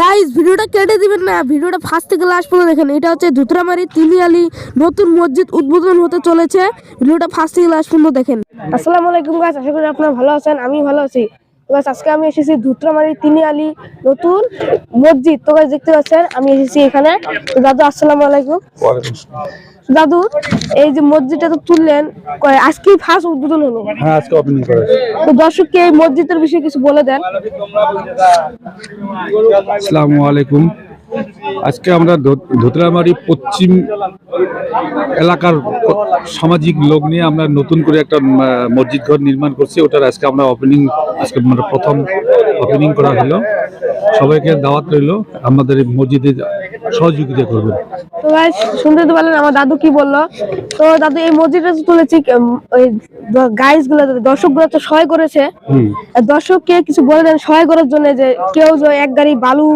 Guys ভিডিওটা কেটে দিবেন না। ভিডিওটা ফার্স্ট থেকে লাস্ট পর্যন্ত দেখেন। এটা হচ্ছে ধুতরামারি তিনিয়ালি নতুন মসজিদ উদ্বোধন হতে চলেছে। ভিডিওটা ফার্স্ট থেকে লাস্ট পর্যন্ত দেখেন। আসসালামু আলাইকুম গাইস আশা করি আপনারা ভালো আছেন আমি ভালো আছি। তো গাইস আজকে আমি এসেছি ধুতরামারি তিনিয়ালি নতুন মসজিদ। তো গাইস দেখতে পাচ্ছেন আমি এসেছি এখানে। তো দাদু আসসালামু আলাইকুম। দাদু এই যে মসজিদটা তো তুললেন কয়- আজকেই ফার্স্ট উদ্বোধন হলো। হ্যাঁ আজকে ওপেনিং করে তো দর্শককে এই মসজিদের বিষয়ে কিছু বলে দেন। আসসালামু আলাইকুম। আজকে আমরা ধো- ধুতরামারি পশ্চিম এলাকার সামাজিক লোক নিয়ে আমরা নতুন করে একটা মসজিদ ঘর নির্মাণ করছি। ওটার আজকে আমরা ওপেনিং আজকে মানে প্রথম ওপেনিং করা হলো। সবাইকে দাওয়াত রইল। আমাদের এই মসজিদে সহযোগিতা করবেন। তো গাইস শুনতে তো পারলেন আমার দাদু কি বলল? তো দাদু এই মসজিদটা তো তুলেছি ওই গাইসগুলো দর্শকগুলো তো সহায় করেছে। দর্শককে কিছু বলে দেন সহায় করার জন্য যে কেউ যে এক গাড়ি বালু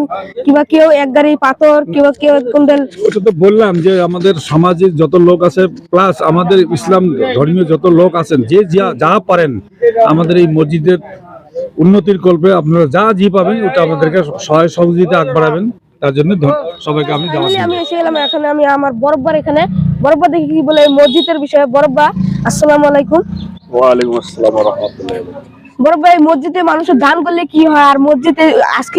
কিংবা কেউ এক গাড়ি পাথর কিংবা কেউ কুইন্টাল ওটা তো বললাম যে আমাদের সমাজে যত লোক আছে প্লাস আমাদের ইসলাম ধর্মীয় যত লোক আছেন যে যা- যা পারেন আমাদের এই মসজিদের উন্নতির কল্পে আপনারা যা জি পাবেন ওটা আমাদেরকে সহায় সহযোগিতা আগ বাড়াবেন তার জন্য সবাইকে আমি। আমি এসে গেলাম এখানে আমি আমার বরব্বার এখানে। বরব্বা দেখি কি বলে মসজিদের বিষয়ে। বরব্বা আসসালামু আলাইকুম। ওয়ালাইকুম আসসালাম রহমতুল্লাহ বরব্বা এই মসজিদে মানুষের দান করলে কি হয়? আর মসজিদে আজকে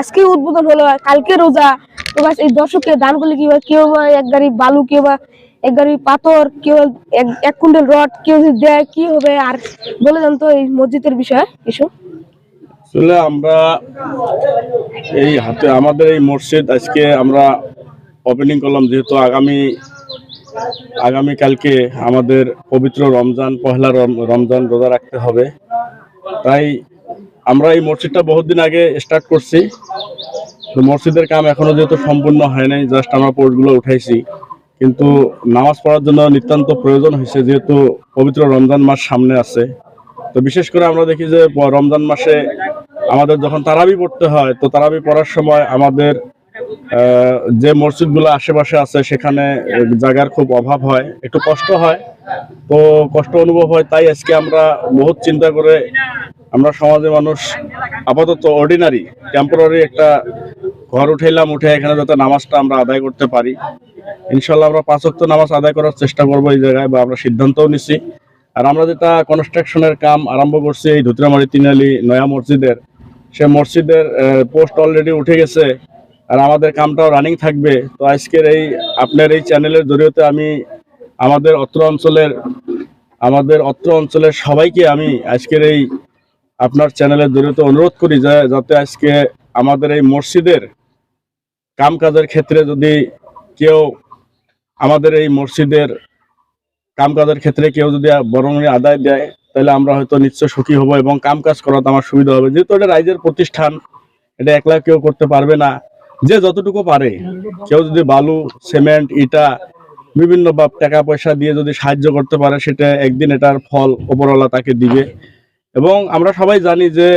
আজকে উদ্বোধন হলো কালকে রোজা। তো বাস এই দর্শককে দান করলে কি হয়? কেউ বা এক গাড়ি বালু কেউ বা এক গাড়ি পাথর কেউ এক- এক কুইন্টাল রড কেউ যদি দেয় কি হবে? আর বলে দেন তো এই মসজিদের বিষয়ে কিছু। আসলে আমরা এই হাতে, আমাদের এই মসজিদ আজকে আমরা ওপেনিং করলাম, যেহেতু আগামী আগামী কালকে আমাদের পবিত্র রমজান, পহেলা রমজান রোজা রাখতে হবে। তাই আমরা এই মসজিদটা বহুদিন আগে স্টার্ট করছি। তো মসজিদের কাম এখনও যেহেতু সম্পূর্ণ হয় নাই জাস্ট আমরা পোস্টগুলো উঠাইছি। কিন্তু নামাজ পড়ার জন্য নিতান্ত প্রয়োজন হয়েছে, যেহেতু পবিত্র রমজান মাস সামনে আছে। তো বিশেষ করে আমরা দেখি যে রমজান মাসে আমাদের যখন তারাবি পড়তে হয়, তো তারাবি পড়ার সময় আমাদের যে মসজিদগুলো আশেপাশে আছে, সেখানে জায়গার খুব অভাব হয়, একটু কষ্ট হয়। তো কষ্ট অনুভব হয়, তাই আজকে আমরা বহুত চিন্তা করে আমরা সমাজে মানুষ আপাতত অর্ডিনারি টেম্পোরারি একটা ঘর উঠাইলাম উঠে এখানে যাতে নামাজটা আমরা আদায় করতে পারি। ইনশাল্লাহ আমরা পাঁচ ওয়াক্ত নামাজ আদায় করার চেষ্টা করব এই জায়গায়, বা আমরা সিদ্ধান্তও নিছি। আর আমরা যেটা কনস্ট্রাকশনের কাম আরম্ভ করছি, এই ধুতরামারি তিনালি নয়া মসজিদের সে মসজিদের পোস্ট অলরেডি উঠে গেছে আর আমাদের কামটাও রানিং থাকবে। তো আজকের এই, আপনার এই চ্যানেলের জরিয়তে আমি আমাদের অত্র অঞ্চলের, আমাদের অত্র অঞ্চলের সবাইকে আমি আজকের এই আপনার চ্যানেলের জরিয়তে অনুরোধ করি যে, যাতে আজকে আমাদের এই মসজিদের কাম কাজের ক্ষেত্রে যদি কেউ আমাদের এই মসজিদের কাম কাজের ক্ষেত্রে কেউ যদি বরং আদায় দেয় তাহলে আমরা হয়তো নিশ্চয় সুখী হব এবং কাম কাজ করাতে আমার সুবিধা হবে। যেহেতু এটা রাইজের প্রতিষ্ঠান, এটা একলা কেউ করতে পারবে না। যে যতটুকু পারে, কেউ যদি বালু, সিমেন্ট, ইটা, বিভিন্ন বা টাকা পয়সা দিয়ে যদি সাহায্য করতে পারে, সেটা একদিন এটার ফল ওপরওয়ালা তাকে দিবে। এবং আমরা সবাই জানি যে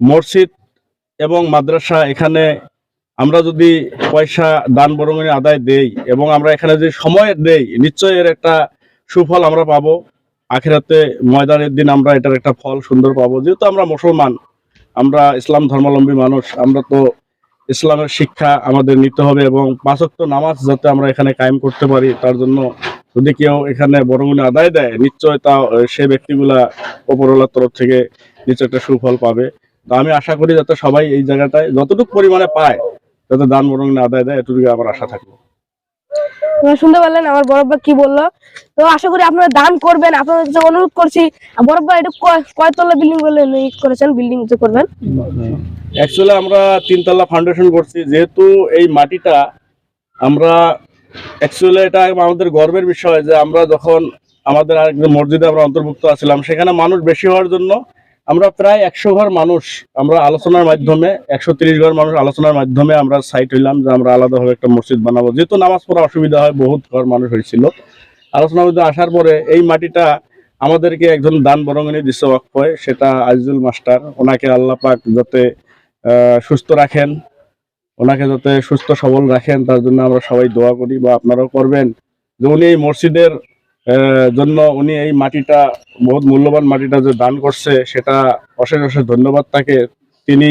মসজিদ এবং মাদ্রাসা এখানে আমরা যদি পয়সা দান বরঙণি আদায় দেই এবং আমরা এখানে যে সময় দেই নিশ্চয়ই এর একটা সুফল আমরা পাবো। আখেরাতে ময়দানের দিন আমরা এটার একটা ফল সুন্দর পাবো। যেহেতু আমরা মুসলমান, আমরা ইসলাম ধর্মাবলম্বী মানুষ, আমরা তো ইসলামের শিক্ষা আমাদের নিতে হবে এবং পাঁচক্ত নামাজ যাতে আমরা এখানে কায়েম করতে পারি, তার জন্য যদি কেউ এখানে বরঙণি আদায় দেয় নিশ্চয় তা সে ব্যক্তিগুলা ওপরওয়ালার তরফ থেকে নিশ্চয় একটা সুফল পাবে। তো আমি আশা করি যাতে সবাই এই জায়গাটায় যতটুকু পরিমাণে পায়, যাতে দান বরঙণি আদায় দেয় এটুকু আমার আশা থাকবে। শুনতে পারলেন আমার বরব্বা কি বলল? তো আশা করি আপনারা দান করবেন, আপনাদের কাছে অনুরোধ করছি। বরব্বা এটা কয়তলা বিল্ডিং বলে করেছেন বিল্ডিং করবেন? অ্যাকচুয়ালি আমরা তিনতলা ফাউন্ডেশন করছি, যেহেতু এই মাটিটা আমরা অ্যাকচুয়ালি এটা আমাদের গর্বের বিষয় যে আমরা যখন আমাদের আরেকজন মসজিদে আমরা অন্তর্ভুক্ত আছিলাম, সেখানে মানুষ বেশি হওয়ার জন্য আমরা প্রায় একশো ঘর মানুষ আমরা আলোচনার মাধ্যমে, একশো তিরিশ ঘর মানুষ আলোচনার মাধ্যমে আমরা সাইট হইলাম যে আমরা আলাদাভাবে একটা মসজিদ বানাবো। যেহেতু নামাজ পড়া অসুবিধা হয়, বহুত ঘর মানুষ হয়েছিল। আলোচনার মধ্যে আসার পরে এই মাটিটা আমাদেরকে একজন দান বরঙ্গনি দিচ্ছে হয় সেটা আজিজুল মাস্টার। ওনাকে আল্লাহ পাক যাতে সুস্থ রাখেন, ওনাকে যাতে সুস্থ সবল রাখেন, তার জন্য আমরা সবাই দোয়া করি বা আপনারাও করবেন যে উনি এই মসজিদের জন্য উনি এই মাটিটা, বহুত মূল্যবান মাটিটা যে দান করছে, সেটা অশেষ অশেষ ধন্যবাদ তাকে। তিনি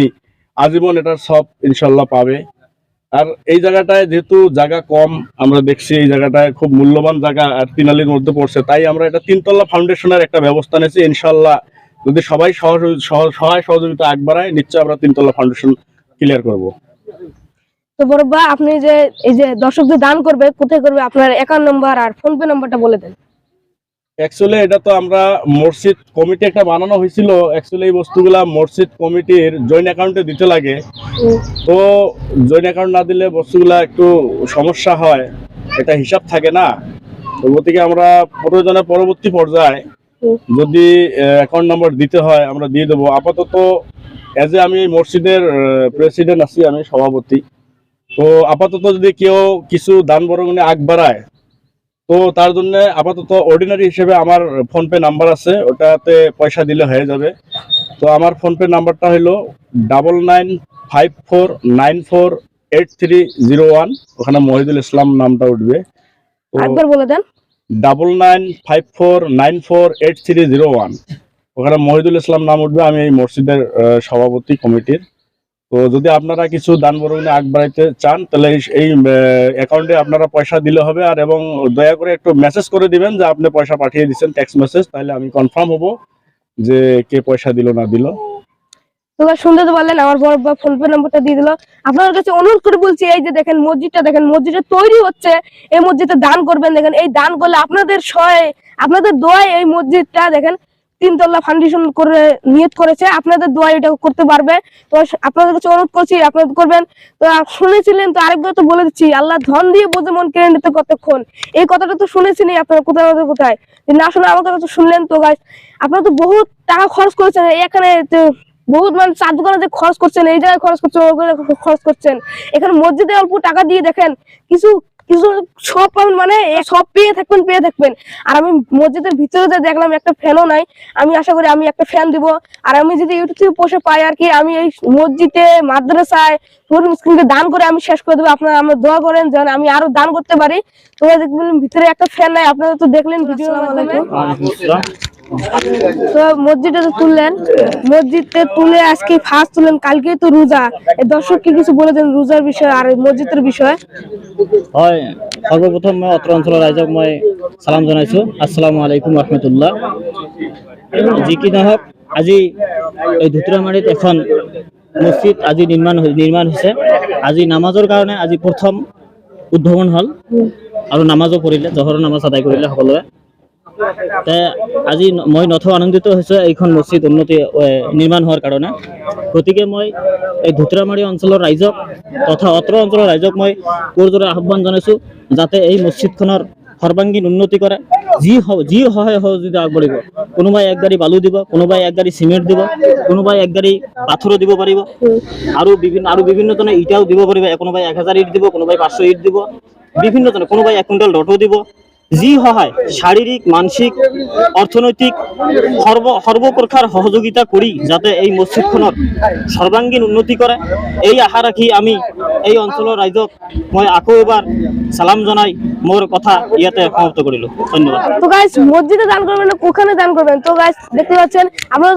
আজীবন এটার সব ইনশাল্লাহ পাবে। আর এই জায়গাটায় যেহেতু জায়গা কম, আমরা দেখছি এই জায়গাটায় খুব মূল্যবান জায়গা আর তিনালির মধ্যে পড়ছে। তাই আমরা এটা তিনতলা ফাউন্ডেশনের একটা ব্যবস্থা নিয়েছি, ইনশাল্লাহ। যদি সবাই সহায় সহযোগিতা আগ বাড়ায় নিশ্চয়ই আমরা তিনতলা ফাউন্ডেশন ক্লিয়ার করব। তো বড়বা আপনি যে, এই যে দর্শকদের দান করবে, কোথায় করবে আপনার অ্যাকাউন্ট নাম্বার আর ফোনপে নাম্বারটা বলে দেন। অ্যাকচুয়ালি এটা তো আমরা মসজিদ কমিটি একটা বানানো হয়েছিল। অ্যাকচুয়ালি এই বস্তুগুলা মসজিদ কমিটির জয়েন্ট অ্যাকাউন্টে দিতে লাগে। তো জয়েন্ট অ্যাকাউন্ট না দিলে বস্তুগুলা একটু সমস্যা হয়। এটা হিসাব থাকে না। তো গতিকে আমরা প্রয়োজনে পরবর্তী পর্যায়ে যদি অ্যাকাউন্ট নাম্বার দিতে হয় আমরা দিয়ে দেবো। আপাতত এজ এ আমি মসজিদের প্রেসিডেন্ট আছি আমি সভাপতি। তো আপাতত যদি কেউ কিছু দান বরঙণে আগ বাড়ায় তো তার জন্য আপাতত অর্ডিনারি হিসেবে আমার ফোনপে নাম্বার আছে ওটাতে পয়সা দিলে হয়ে যাবে। তো আমার ফোনপে নাম্বারটা হলো double nine five four nine four eight three zero one ওখানে মহিদুল ইসলাম নামটা উঠবে। একবার বলে দেন। Double nine five four nine four eight three zero one ওখানে মহিদুল ইসলাম নাম উঠবে আমি এই মসজিদের সভাপতি কমিটির। তো যদি আপনারা কিছু দান বরণে আগ বাড়াইতে চান, তাহলে এই- অ্যাকাউন্টে আপনারা পয়সা দিলে হবে। আর এবং দয়া করে একটু মেসেজ করে দিবেন যে আপনি পয়সা পাঠিয়ে দিচ্ছেন টেক্সট মেসেজ তাহলে আমি কনফার্ম হব যে কে পয়সা দিল না দিল। শুনতে পারলেন আমার বা দিয়ে আপনার কাছে অনুরোধ করে বলছি, এই যে দেখেন মসজিদটা, দেখেন তৈরি হচ্ছে। এই দান করবেন, দেখেন এই দান করলে আপনাদের সহায়, আপনাদের দোয়ায় এই মসজিদটা, দেখেন তিনতলা ফাউন্ডেশন করে, নিয়ত করেছে। আপনাদের দোয়া এটা করতে পারবে। তো আপনাদের কাছে অনুরোধ করছি আপনাদের করবেন। তো শুনেছিলেন তো আরেকবার তো বলে দিচ্ছি, আল্লাহ ধন দিয়ে বোঝে মন কেড়ে নিতে কতক্ষণ। এই কথাটা তো শুনেছি শুনেছিনি আপনারা কোথায় কোথায়? না শুনে আমার কথা তো শুনলেন তো গাছ আপনারা তো বহুত টাকা খরচ করেছেন। এখানে বহুত মানে চার দোকানে যে খরচ করছেন, এই জায়গায় খরচ করছেন খরচ করছেন। এখানে মসজিদে অল্প টাকা দিয়ে দেখেন, কিছু কিছু সব পাবেন মানে সব পেয়ে থাকবেন পেয়ে থাকবেন। আর আমি মসজিদের ভিতরে যে দেখলাম একটা ফ্যানও নাই আমি আশা করি আমি একটা ফ্যান দিব। আর আমি যদি ইউটিউব থেকে পোষে পাই আর কি আমি এই মসজিদে মাদ্রাসায় গরিব মিসকিনকে দান করে আমি শেষ করে দেবো। আপনারা আমার দোয়া করেন যেন আমি আরও দান করতে পারি। তোমরা দেখবেন ভিতরে একটা ফ্যান নাই আপনারা তো দেখলেন ভিডিও তো মসজিদে তো তুললেন। মসজিদে তুলে আজকে কালকে তো রোজা। কিছু বলে দেন রোজার আর মসজিদের হয় অত্ৰ অঞ্চলৰ ৰাইজক মই চালাম জনাইছোঁ। আসসালামু আলাইকুম যি কি নহওক, আজি এই ধুতৰামাৰীত এখন মছজিদ আজি নিৰ্মাণ হৈ- নিৰ্মাণ হৈছে। আজি নামাজৰ কাৰণে আজি প্ৰথম উদ্ভাৱন হ'ল। আৰু নামাজো পঢ়িলে, জহৰৰ নামাজ আদায় কৰিলে সকলোৱে। আজি মই নথৈ আনন্দিত হৈছোঁ, এইখন মছজিদ উন্নতি নিৰ্মাণ হোৱাৰ কাৰণে। গতিকে মই এই ধুতৰামাৰী অঞ্চলৰ ৰাইজক তথা অত্ৰ অঞ্চলৰ ৰাইজক মই পুৰদৰে আহ্বান জনাইছোঁ যাতে এই মছজিদখনৰ সৰ্বাংগীন উন্নতি কৰে। যি সহায় সহযোগিতা আগবাঢ়িব, কোনোবাই এক গাড়ী বালু দিব, কোনোবাই এক গাড়ী চিমেণ্ট দিব, কোনোবাই এক গাড়ী পাথৰো দিব পাৰিব, আৰু বিভিন্ন আৰু বিভিন্ন ধৰণে ইটাও দিব পাৰিব কোনোবাই এক হাজাৰ ইট দিব, কোনোবাই পাঁচশো ইট দিব, বিভিন্ন ধৰণে কোনোবাই এক কুইণ্টেল ৰটো দিব। যি সহায় শাৰীৰিক মানসিক অৰ্থনৈতিক সৰ্ব সৰ্বপ্ৰকাৰ সহযোগিতা কৰি যাতে এই মছজিদখনৰ সৰ্বাংগীন উন্নতি কৰে এই আশা ৰাখি আমি এই অঞ্চলৰ ৰাইজক মই আকৌ এবাৰ চালাম জনাই মোৰ কথা ইয়াতে সমাপ্ত কৰিলোঁ। ধন্যবাদ। তো গাইস মসজিদে দান করবেন না, ওখানে দান করবেন? তো গাইস দেখতে পাচ্ছেন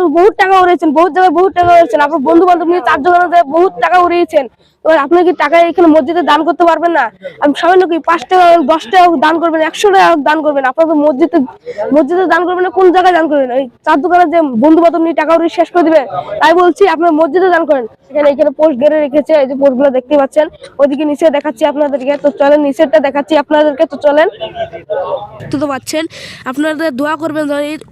তো বহুত টাকা উড়িয়েছেন, বহুত জায়গায় বহুত টাকা উড়িয়েছেন। আপনার বন্ধু বান্ধব নিয়ে চার দোকানে বহুত টাকা উড়িয়েছেন। তো আপনি কি টাকা এখানে মসজিদে দান করতে পারবেন না? আমি সামান্য কি পাঁচ টাকা দশ টাকা দান করবেন একশো টাকা দান করবেন। আপনার মসজিদে মসজিদে দান করবেন না কোন জায়গায় দান করবেন? এই চার দোকানে যে বন্ধু বান্ধব নিয়ে টাকা শেষ করে দিবে তাই বলছি আপনার মসজিদে দান করেন। এখানে এখানে পোস্ট গেড়ে রেখেছে এই যে পোস্টগুলো দেখতে পাচ্ছেন। ওইদিকে নিচে দেখাচ্ছি আপনাদেরকে তো চলেন নিচেরটা দেখাচ্ছি আপনাদেরকে তো চলেন। দেখতে তো পাচ্ছেন আপনাদের দোয়া করবেন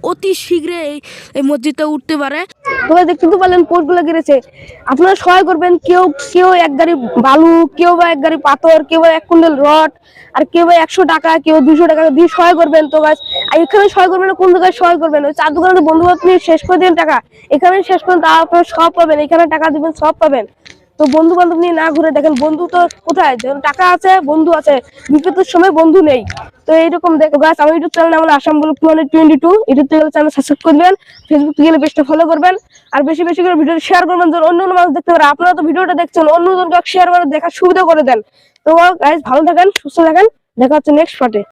অতি শীঘ্রই এই এই মসজিদটা উঠতে পারে। তোমরা দেখতে তো পারলেন পোস্টগুলো গিরেছে আপনারা সহায় করবেন কেউ কেউ এক গাড়ি বালু, কেউ বা এক গাড়ি পাথর, কেউ বা এক কুইন্টাল রড, আর কেউ বা একশো টাকা, কেউ দুশো টাকা দিয়ে সহায় করবেন তো গাছ। আর এখানে সহায় করবেন কোন জায়গায় সহায় করবেন? ওই চার দোকানে বন্ধু বান্ধব শেষ করে দিন টাকা। এখানে শেষ করেন তা সব পাবেন, এখানে টাকা দিবেন, সব পাবেন। তো বন্ধু বান্ধব নিয়ে না ঘুরে দেখেন, বন্ধু তো কোথায়? টাকা আছে, বন্ধু আছে, বিপদের সময় বন্ধু নেই। তো এইরকম দেখো গাছ আমার ইউটিউব চ্যানেল আমার Assam vlog hundred twenty two YouTube থেকে চ্যানেল সাবস্ক্রাইব করবেন ফেসবুক গেলে পেজটা ফলো করবেন। আর বেশি বেশি করে ভিডিও শেয়ার করবেন, যেন অন্য অন্য মানুষ দেখতে পারে। আপনারা তো ভিডিওটা দেখছেন, অন্য জনকে শেয়ার করে দেখার সুবিধা করে দেন। তো গাইজ ভালো থাকেন, সুস্থ থাকেন। দেখা হচ্ছে নেক্সট পার্টে